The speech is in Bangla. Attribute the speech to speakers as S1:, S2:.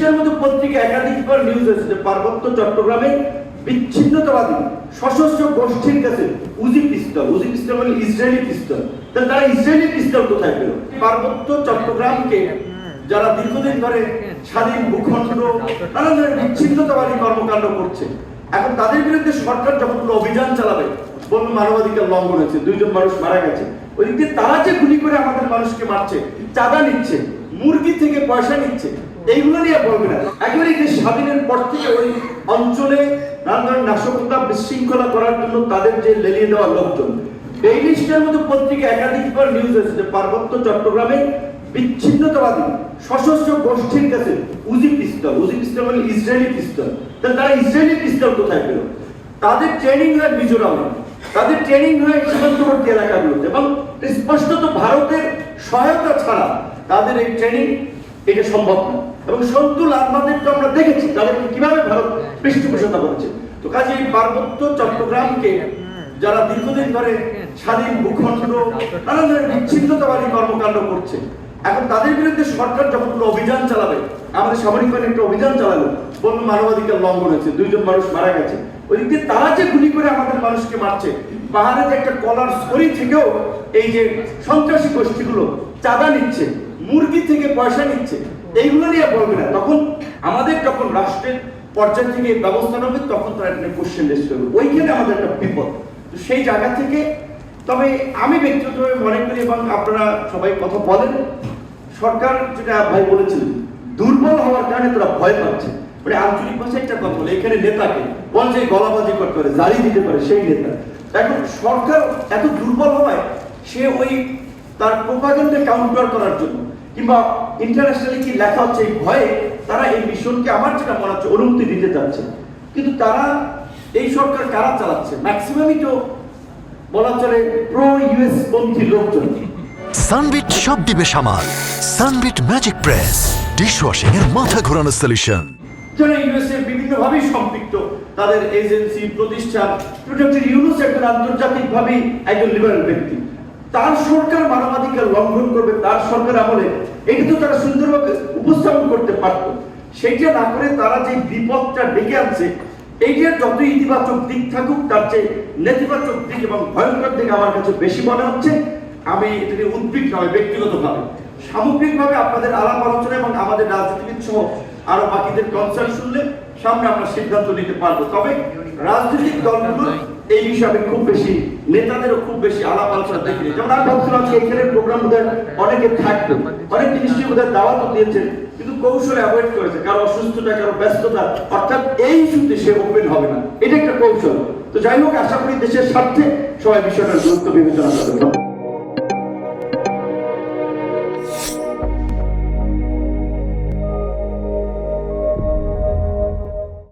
S1: লিস্টের মতো পত্রিকা একাধিকবার নিউজ এসেছে। পার্বত্য চট্টগ্রামে বিচ্ছিন্নতাবাদী সশস্ত্র গোষ্ঠীর কাছে উজি পিস্তল উজি পিস্তল মানে ইসরায়েলি পিস্তল তাহলে তারা ইসরায়েলি পিস্তল কোথায় পেল? পার্বত্য চট্টগ্রামকে যারা দীর্ঘদিন ধরে স্বাধীন ভূখণ্ড নানা ধরনের বিচ্ছিন্নতাবাদী কর্মকাণ্ড করছে। এখন তাদের বিরুদ্ধে সরকার যখন কোনো অভিযান চালাবে বন্য মানবাধিকার লঙ্ঘন হয়েছে, দুইজন মানুষ মারা গেছে। ওইদিকে তারা যে গুলি করে আমাদের মানুষকে মারছে, চাঁদা নিচ্ছে, মুরগি থেকে পয়সা নিচ্ছে এইগুলো নিয়ে বলবে না। একেবারে যে স্বাধীনের পর থেকে ওই অঞ্চলে নানা ধরনের নাশকতা বিশৃঙ্খলা করার জন্য তাদের যে লেলিয়ে দেওয়া লোকজন ডেইলিস্টের মতো পত্রিকা একাধিকবার নিউজ যে পার্বত্য চট্টগ্রামে বিচ্ছিন্নতাবাদী সশস্ত্র গোষ্ঠীর কাছে উজি পিস্তল উজি পিস্তল মানে ইসরায়েলি পিস্তল। তাহলে তারা ইসরায়েলি পিস্তল কোথায় পেল? তাদের ট্রেনিং হয় মিজোরামে। তাদের ট্রেনিং হয় সীমান্তবর্তী এলাকাগুলোতে। এবং স্পষ্টত ভারতের সহায়তা ছাড়া তাদের এই ট্রেনিং এটা সম্ভব না। এবং আত্মাদের তো আমরা দেখেছি, তাদেরকে কীভাবে ভারত পৃষ্ঠপোষকতা করেছে। তো কাজে এই পার্বত্য চট্টগ্রামকে যারা দীর্ঘদিন ধরে স্বাধীন ভূখণ্ড নানা ধরনের বিচ্ছিন্নতাবাদী কর্মকাণ্ড করছে, এখন তাদের বিরুদ্ধে সরকার যখন কোনো অভিযান চালাবে, আমাদের সামরিক বাহিনী একটা অভিযান চালালো, বন্য মানবাধিকার লঙ্ঘন হয়েছে, দুইজন মানুষ মারা গেছে। ওইদিকে তারা যে গুলি করে আমাদের মানুষকে মারছে, পাহাড়ে যে একটা কলার সরি থেকেও এই যে সন্ত্রাসী গোষ্ঠীগুলো চাঁদা নিচ্ছে মুরগি থেকে পয়সা নিচ্ছে, এইগুলো নিয়ে বলবে না। তখন আমাদের যখন রাষ্ট্রের পর্যায় থেকে ব্যবস্থা নেবে, তখন তারা একটা কোশ্চেন রেস করবে। ওইখানে আমাদের একটা বিপদ। তো সেই জায়গা থেকে, তবে আমি ব্যক্তিগতভাবে মনে করি এবং আপনারা সবাই কথা বলেন, সরকার যেটা ভাই বলেছিলেন দুর্বল হওয়ার কারণে তারা ভয় পাচ্ছে। মানে আঞ্চলিক ভাষায় একটা কথা বলে, এখানে নেতাকে বল যে গলাবাজি করতে পারে, জারি দিতে পারে, সেই নেতা। এখন সরকার এত দুর্বল হওয়ায় সে ওই তার প্রোপাগেন্ডে কাউন্টার করার জন্য। কিংবা ইন্টারন্যাশনালি কি লেখা হচ্ছে এই ভয়ে তারা এই মিশনকে আমার যেটা মনে হচ্ছে অনুমতি দিতে চাচ্ছে কিন্তু তারা এই সরকার কারা চালাচ্ছে? ম্যাক্সিমামই তো বলা চলে প্রো ইউএস পন্থী লোকজন।
S2: সানবিট সব দিবে সামাল। সানবিট ম্যাজিক প্রেস ডিশওয়াশিং এর মাথা ঘোরানো সলিউশন
S1: যারা ইউএসএ বিভিন্নভাবেই সম্পৃক্ত তাদের এজেন্সি প্রতিষ্ঠান ডক্টর ইউনুস একজন আন্তর্জাতিকভাবে একজন লিবারেল ব্যক্তি। তার সরকার মানবাধিকার লঙ্ঘন করবে, তার সরকার আমলে, এটা তো তারা সুন্দরভাবে উপস্থাপন করতে পারত। সেইটা না করে তারা যে বিপদটা ডেকে আনছে এইটার যত ইতিবাচক দিক থাকুক, তার চেয়ে নেতিবাচক দিক এবং ভয়ঙ্কর দিক আমার কাছে বেশি মনে হচ্ছে। আমি এটা নিয়ে উদ্বিগ্ন হয় ব্যক্তিগতভাবে। সামগ্রিকভাবে আপনাদের আলাপ আলোচনা এবং আমাদের রাজনীতিবিদ সহ আরও বাকিদের কনসার্ন শুনলে সামনে আমরা সিদ্ধান্ত নিতে পারব। তবে রাজনৈতিক দলগুলো এই আমি খুব বেশি, নেতাদেরও খুব বেশি আলাপ আলোচনা দেখিনি। যেমন আমি ভাবছিলাম যে এখানে প্রোগ্রাম বোধহয় অনেকে থাকবে। অনেকে নিশ্চয়ই বোধহয় দাওয়াতও দিয়েছেন, কিন্তু কৌশলে অ্যাভয়েড করেছে। কারও অসুস্থতা, কারও ব্যস্ততা, অর্থাৎ এই ইস্যুতে সে ওপেন হবে না। এটা একটা কৌশল। তো যাই হোক, আশা করি দেশের স্বার্থে সবাই বিষয়টার গুরুত্ব বিবেচনা করবে